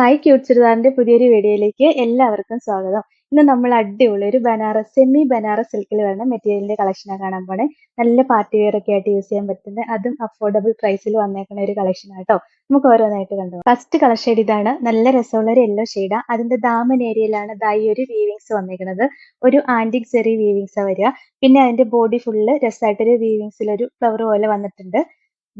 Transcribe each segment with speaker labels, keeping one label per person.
Speaker 1: hi cute ചുരിദാറിന്റെ പുതിയൊരു വീഡിയോയിലേക്ക് എല്ലാവർക്കും സ്വാഗതം ഇന്ന് നമ്മൾ അടിപൊളി ഒരു ബനാറസ് സെമി ബനാറസ് സിൽക്കിൽ വരുന്ന മെറ്റീരിയലിന്റെ കളക്ഷനാണ് കാണാൻ പോണേ നല്ല പാർട്ടി വെയർ ഒക്കെ ആയിട്ട് യൂസ് ചെയ്യാൻ പറ്റുന്ന അതും അഫോർഡബിൾ പ്രൈസിൽ വന്നേക്കുന്ന ഒരു കളക്ഷൻ ആട്ടോ നമുക്ക് ഓരോന്നായിട്ട് കണ്ടു ഫസ്റ്റ് കളർ ഇതാണ് നല്ല രസമുള്ള ഒരു യെല്ലോ ഷെയ്ഡാണ് അതിന്റെ ദാമൻ ഏരിയയിലാണ് ദൈ ഒരു വീവിങ്സ് വന്നേക്കുന്നത് ഒരു ആന്റിക് ചെറിയ വീവിങ്സ് വരിക പിന്നെ അതിന്റെ ബോഡി ഫുള്ള് രസമായിട്ടൊരു വീവിങ്സിൽ ഒരു ഫ്ലവർ പോലെ വന്നിട്ടുണ്ട്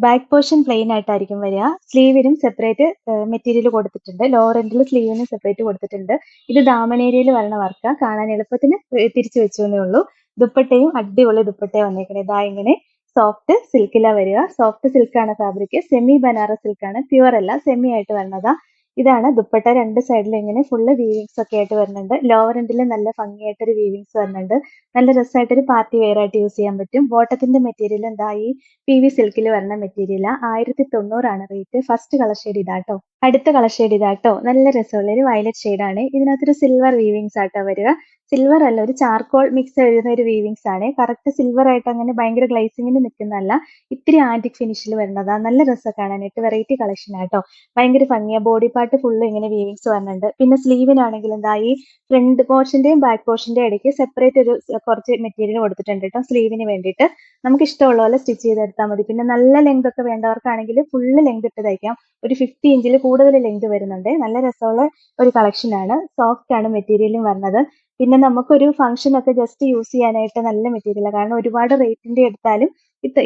Speaker 1: ബാക്ക് പോർഷൻ പ്ലെയിൻ ആയിട്ടായിരിക്കും വരിക സ്ലീവിനും സെപ്പറേറ്റ് മെറ്റീരിയൽ കൊടുത്തിട്ടുണ്ട് ലോവർ എൻഡിൽ സ്ലീവിനും സെപ്പറേറ്റ് കൊടുത്തിട്ടുണ്ട് ഇത് ദാമനേരിയയിൽ വരണ വർക്ക കാണാൻ എളുപ്പത്തിന് തിരിച്ചു വെച്ചു എന്നേ ഉള്ളൂ ദുപ്പട്ടയും അടിപൊളി ദുപ്പട്ടയും വന്നേക്കണേ ഇതാ ഇങ്ങനെ സോഫ്റ്റ് സിൽക്കിലാണ് വരിക സോഫ്റ്റ് സിൽക്കാണ് ഫാബ്രിക് സെമി ബനാറസ് സിൽക്കാണ് പ്യുവർ അല്ല സെമി ആയിട്ട് വരണതാ ഇതാണ് ദുപ്പട്ട രണ്ട് സൈഡിൽ ഇങ്ങനെ ഫുള്ള് വീവിങ്സ് ഒക്കെ ആയിട്ട് വരുന്നുണ്ട് ലോവർ എൻഡിൽ നല്ല ഭംഗിയായിട്ടൊരു വീവിങ്സ് വരുന്നുണ്ട് നല്ല രസമായിട്ടൊരു പാർട്ടി വെയർ ആയിട്ട് യൂസ് ചെയ്യാൻ പറ്റും ബോട്ടത്തിന്റെ മെറ്റീരിയൽ എന്താ ഈ പി വി സിൽക്കിൽ വരുന്ന മെറ്റീരിയൽ ആയിരത്തി തൊണ്ണൂറാണ് റേറ്റ് ഫസ്റ്റ് കളർ ഷെയ്ഡ് ഇതാട്ടോ അടുത്ത കളർ ഷെയ്ഡ് ഇതാട്ടോ നല്ല രസമുള്ള ഒരു വയലറ്റ് ആണ് ഇതിനകത്തൊരു സിൽവർ വീവിങ്സ് ആട്ടോ വരിക സിൽവർ അല്ല ഒരു ചാർക്കോൾ മിക്സ് എഴുതുന്ന ഒരു വീവിങ്സ് ആണ് കറക്റ്റ് സിൽവർ ആയിട്ട് അങ്ങനെ ഭയങ്കര ഗ്ലൈസിങ്ങിന് നിൽക്കുന്നതല്ല ഇത്തിരി ആന്റിക് ഫിനിഷിൽ വരുന്നതാണ് നല്ല രസം കാണാനായിട്ട് വെറൈറ്റി കളക്ഷൻ ആട്ടോ ഭയങ്കര ഭംഗിയാണ് ബോഡി പാർട്ട് ഫുള്ള് ഇങ്ങനെ വീവിങ്സ് വരുന്നുണ്ട് പിന്നെ സ്ലീവിനാണെങ്കിൽ എന്താ ഈ ഫ്രണ്ട് പോർഷന്റെയും ബാക്ക് പോർഷന്റെയും ഇടയ്ക്ക് സെപ്പറേറ്റ് ഒരു കുറച്ച് മെറ്റീരിയൽ കൊടുത്തിട്ടുണ്ട് കേട്ടോ സ്ലീവിന് വേണ്ടിയിട്ട് നമുക്ക് ഇഷ്ടമുള്ള പോലെ സ്റ്റിച്ച് ചെയ്തെടുത്താൽ മതി പിന്നെ നല്ല ലെങ്ത് ഒക്കെ വേണ്ടവർക്കാണെങ്കിൽ ഫുള്ള് ലെങ്ത് ഇട്ട് തയ്ക്കാം ഒരു ഫിഫ്റ്റി ഇഞ്ചിൽ കൂടുതൽ ലെങ്ത് വരുന്നുണ്ട് നല്ല രസമുള്ള ഒരു കളക്ഷൻ ആണ് സോഫ്റ്റ് ആണ് മെറ്റീരിയലും വരുന്നത് പിന്നെ നമുക്കൊരു ഒക്കെ ജസ്റ്റ് യൂസ് ചെയ്യാനായിട്ട് നല്ല മെറ്റീരിയൽ കാരണം ഒരുപാട് റേറ്റിന്റെ എടുത്താലും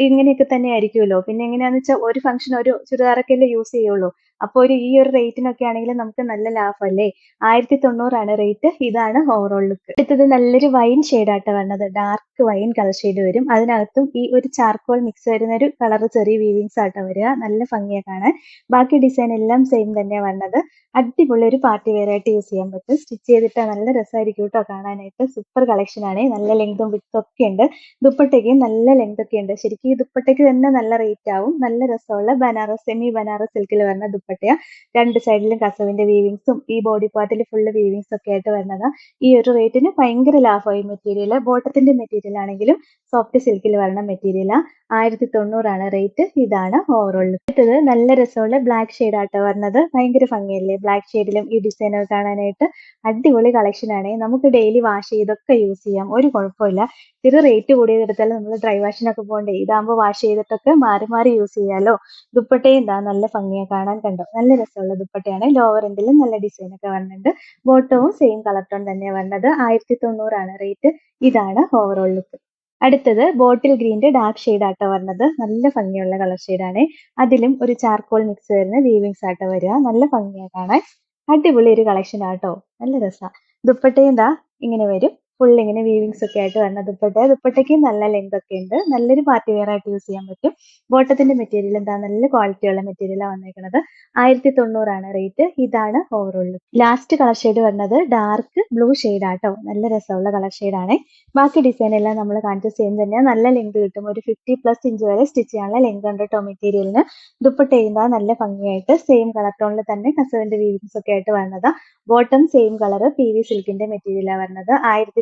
Speaker 1: ഇങ്ങനെയൊക്കെ തന്നെ ആയിരിക്കുമല്ലോ പിന്നെ എങ്ങനെയാണെന്ന് വെച്ചാൽ ഒരു ഫംഗ്ഷൻ ഒരു ചുരിദാറൊക്കെ അല്ലേ യൂസ് ചെയ്യുള്ളൂ അപ്പോൾ ഒരു ഈ ഒരു റേറ്റിനൊക്കെ ആണെങ്കിൽ നമുക്ക് നല്ല അല്ലേ ആയിരത്തി തൊണ്ണൂറാണ് റേറ്റ് ഇതാണ് ഓവറോൾ ലുക്ക് അടുത്തത് നല്ലൊരു വൈൻ ഷെയ്ഡായിട്ട് വരുന്നത് ഡാർക്ക് വൈൻ കളർ ഷെയ്ഡ് വരും അതിനകത്തും ഈ ഒരു ചാർക്കോൾ മിക്സ് വരുന്ന ഒരു കളർ ചെറിയ വീവിങ്സ് ആയിട്ട് വരിക നല്ല ഭംഗിയാണ് കാണാൻ ബാക്കി ഡിസൈൻ എല്ലാം സെയിം തന്നെയാണ് വരുന്നത് അടിപൊളി ഒരു പാർട്ടി വെയർ ആയിട്ട് യൂസ് ചെയ്യാൻ പറ്റും സ്റ്റിച്ച് ചെയ്തിട്ട് നല്ല രസമായിരിക്കും കേട്ടോ കാണാനായിട്ട് സൂപ്പർ കളക്ഷൻ ആണ് നല്ല ലെങ്തും വിത്തും ഒക്കെ ഉണ്ട് ദുപ്പട്ടയ്ക്ക് നല്ല ലെങ്ത് ഒക്കെ ഉണ്ട് ശരിക്കും ഈ ദുപ്പട്ടയ്ക്ക് തന്നെ നല്ല റേറ്റ് ആവും നല്ല രസമുള്ള ബനാറസ് സെമി ബനാറസ് സിൽക്കിൽ വരുന്ന ദുപ്പട്ടയ രണ്ട് സൈഡിലും കസവിന്റെ വീവിങ്സും ഈ ബോഡി പാർട്ടിൽ ഫുള്ള് വീവിങ്സ് ഒക്കെ ആയിട്ട് വരുന്നത് ഈ ഒരു റേറ്റിന് ഭയങ്കര ലാഭമായി മെറ്റീരിയൽ ബോട്ടത്തിന്റെ മെറ്റീരിയൽ ആണെങ്കിലും സോഫ്റ്റ് സിൽക്കിൽ വരണ മെറ്റീരിയൽ ആയിരത്തി തൊണ്ണൂറാണ് റേറ്റ് ഇതാണ് ഓവറോൾ അടുത്തത് നല്ല രസമുള്ള ബ്ലാക്ക് ഷെയ്ഡ് ആട്ടോ വരുന്നത് ഭയങ്കര ഭംഗിയല്ലേ ബ്ലാക്ക് ഷെയ്ഡിലും ഈ ഡിസൈനർ കാണാനായിട്ട് അടിപൊളി കളക്ഷൻ ആണ് നമുക്ക് ഡെയിലി വാഷ് ചെയ്തൊക്കെ യൂസ് ചെയ്യാം ഒരു കുഴപ്പമില്ല ഇത് റേറ്റ് കൂടിയതെടുത്താൽ നമ്മൾ ഡ്രൈ വാഷിനൊക്കെ പോകണ്ടേ ഇതാകുമ്പോൾ വാഷ് ചെയ്തിട്ടൊക്കെ മാറി മാറി യൂസ് ചെയ്യാലോ ദുപ്പട്ടയും ഇതാ നല്ല ഭംഗിയാണ് കാണാൻ കണ്ടോ നല്ല രസമുള്ള ദുപ്പട്ടയാണ് ലോവർ എൻഡിലും നല്ല ഡിസൈൻ ഒക്കെ വരുന്നുണ്ട് ബോട്ടവും സെയിം കളർ ടോൺ തന്നെയാണ് വരുന്നത് ആയിരത്തി തൊണ്ണൂറാണ് റേറ്റ് ഇതാണ് ഓവറോൾ ലുക്ക് അടുത്തത് ബോട്ടിൽ ഗ്രീൻ്റെ ഡാർക്ക് ഷെയ്ഡ് ആട്ടോ വരുന്നത് നല്ല ഭംഗിയുള്ള കളർ ഷെയ്ഡാണ് അതിലും ഒരു ചാർക്കോൾ മിക്സ് വരുന്ന വീവിങ്സ് ആട്ടോ വരിക നല്ല ഭംഗിയാണ് കാണാൻ അടിപൊളി ഒരു കളക്ഷൻ ആട്ടോ നല്ല രസമാണ് ദുപ്പട്ടയും ഇങ്ങനെ വരും ഫുൾ ഇങ്ങനെ വീവിങ്സ് ഒക്കെ ആയിട്ട് വരണം ദുപ്പട്ട ദുപ്പട്ടയ്ക്ക് നല്ല ലെങ്ത് ഒക്കെ ഉണ്ട് നല്ലൊരു പാർട്ടി വെയർ ആയിട്ട് യൂസ് ചെയ്യാൻ പറ്റും ബോട്ടത്തിന്റെ മെറ്റീരിയൽ എന്താ നല്ല ക്വാളിറ്റിയുള്ള മെറ്റീരിയലാണ് വന്നേക്കുന്നത് ആയിരത്തി തൊണ്ണൂറാണ് റേറ്റ് ഇതാണ് ഓവറോൾ ലാസ്റ്റ് കളർ ഷെയ്ഡ് വരുന്നത് ഡാർക്ക് ബ്ലൂ ഷെയ്ഡ് ആട്ടോ നല്ല രസമുള്ള കളർ ഷെയ്ഡാണ് ബാക്കി ഡിസൈൻ എല്ലാം നമ്മൾ കാണിച്ച സെയിം തന്നെയാണ് നല്ല ലെങ്ത് കിട്ടും ഒരു ഫിഫ്റ്റി പ്ലസ് ഇഞ്ച് വരെ സ്റ്റിച്ച് ചെയ്യാനുള്ള ലെങ്ത് ഉണ്ട് കേട്ടോ മെറ്റീരിയലിന് ദുപ്പട്ട ചെയ്യുന്നത് നല്ല ഭംഗിയായിട്ട് സെയിം കളർ ടോണിൽ തന്നെ കസവിന്റെ വീവിങ്സ് ഒക്കെ ആയിട്ട് വരുന്നത് bottom same colour P V സിൽക്കിന്റെ മെറ്റീരിയലാണ് വരുന്നത് ആയിരത്തി